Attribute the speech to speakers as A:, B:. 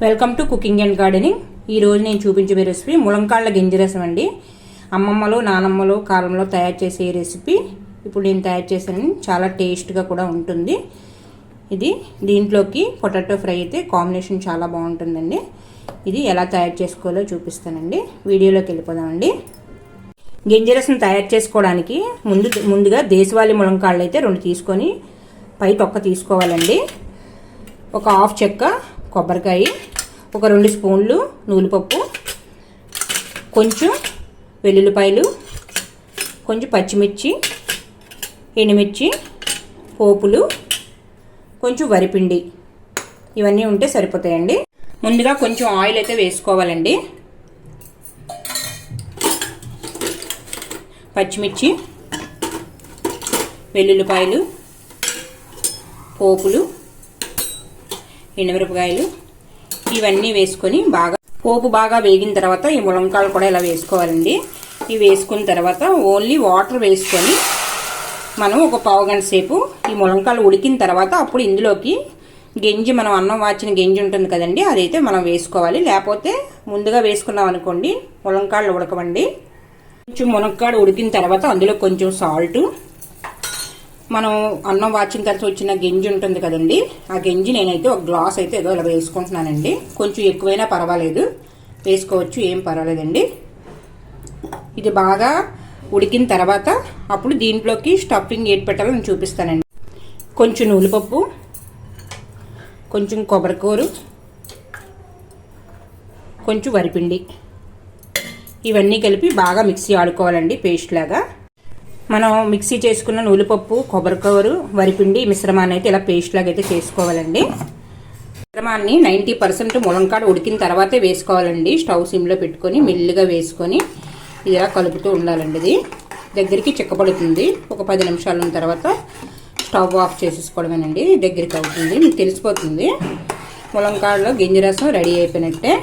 A: Welcome to cooking and gardening. ఈ రోజు నేను చూపించే రెసిపీ ములంకాళ్ళ గింజ రసం అండి. అమ్మమ్మలు నానమ్మలు కాలంలో తయారు చేసే రెసిపీ ఇప్పుడు నేను తయారు చేశాను చాలా టేస్ట్గా కూడా ఉంటుంది. ఇది దీంట్లోకి పొటాటో ఫ్రై అయితే కాంబినేషన్ చాలా బాగుంటుందండి. ఇది ఎలా తయారు చేసుకోవాలో చూపిస్తానండి. వీడియోలోకి వెళ్ళిపోదామండి గింజరసం తయారు చేసుకోవడానికి ముందు ముందుగా దేశవాళీ ములంకాళ్ళు అయితే రెండు తీసుకొని పై తొక్క తీసుకోవాలండి. ఒక హాఫ్ చెక్క కొబ్బరికాయ ఒక రెండు స్పూన్లు నూలుపప్పు కొంచెం వెల్లుల్లిపాయలు కొంచెం పచ్చిమిర్చి ఎండుమిర్చి పోపులు కొంచెం వరిపిండి. ఇవన్నీ ఉంటే సరిపోతాయండి. ముందుగా కొంచెం ఆయిల్ అయితే వేసుకోవాలండి. పచ్చిమిర్చి వెల్లుల్లిపాయలు పోపులు ఎండుమిరపకాయలు ఇవన్నీ వేసుకొని బాగా పోపు బాగా వేగిన తర్వాత ఈ ములంకాయలు కూడా ఇలా వేసుకోవాలండి. ఇవి వేసుకున్న తర్వాత ఓన్లీ వాటర్ వేసుకొని మనం ఒక పావు గంట సేపు ఈ ములంకాయలు ఉడికిన తర్వాత అప్పుడు ఇందులోకి గెంజి మనం అన్నం వాచిన గెంజి ఉంటుంది కదండి అదైతే మనం వేసుకోవాలి. లేకపోతే ముందుగా వేసుకున్నాం అనుకోండి ములంకాయలు ఉడకవండి. కొంచెం మునక్కాడు ఉడికిన తర్వాత అందులో కొంచెం సాల్ట్ మనం అన్నం వాచిన తర్వాత వచ్చిన గింజి ఉంటుంది కదండి ఆ గింజి నేనైతే ఒక గ్లాస్ అయితే ఏదో ఇలా వేసుకుంటున్నానండి. కొంచెం ఎక్కువైనా పర్వాలేదు. వేసుకోవచ్చు ఏం పర్వాలేదండి. ఇది బాగా ఉడికిన తర్వాత అప్పుడు దీంట్లోకి స్టఫింగ్ ఏది పెట్టాలో నేను చూపిస్తానండి. కొంచెం నూనెపప్పు కొంచెం కొబ్బరికూరు కొంచెం వరిపిండి. ఇవన్నీ కలిపి బాగా మిక్సీ ఆడుకోవాలండి పేస్ట్ లాగా. మనం మిక్సీ చేసుకున్న నూలుపప్పు కొబ్బరికూరు వరిపిండి మిశ్రమాన్ని అయితే ఇలా పేస్ట్ లాగా అయితే చేసుకోవాలండి. మిశ్రమాన్ని నైంటీ పర్సెంట్ ములంకాడ ఉడికిన తర్వాతే వేసుకోవాలండి. స్టవ్ సిమ్లో పెట్టుకొని మెల్లిగా వేసుకొని ఇలా కలుపుతూ ఉండాలండి ఇది. దగ్గరికి చిక్కపడుతుంది ఒక పది నిమిషాల ఉన్న తర్వాత స్టవ్ ఆఫ్ చేసేసుకోవడమేనండి. దగ్గరికి అవుతుంది. మీకు తెలిసిపోతుంది. ములంకాడలో గింజ రసం రెడీ అయిపోయినట్టే.